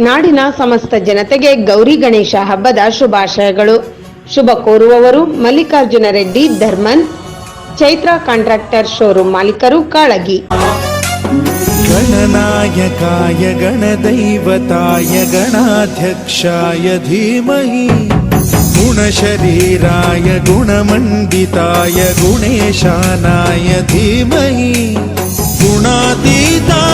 ನಾಡಿನ ಸಮಸ್ತ ಜನತೆಗೆ ಗೌರಿ ಗಣೇಶ ಹಬ್ಬದ ಶುಭಾಶಯಗಳು. ಶುಭ ಕೋರುವವರು ಮಲ್ಲಿಕಾರ್ಜುನ ರೆಡ್ಡಿ, ಧರ್ಮನ್, ಚೈತ್ರ ಕಾಂಟ್ರಾಕ್ಟರ್ ಶೋರೂಮ್ ಮಾಲೀಕರು ಕಾಳಗಿ. ಗಣನಾಯಕಾಯ ಗಣದೈವತಾಯ ಗಣಾಧ್ಯಕ್ಷಾಯ ಧೀಮಹಿ. ಗುಣಶರೀರಾಯ, ಗುಣಮಂಡಿತಾಯ, ಗುಣೇಶಾನಾಯ ಧೀಮಹಿ. ಗುಣಾತೀತಾಯ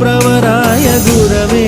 प्रवराय गुरवे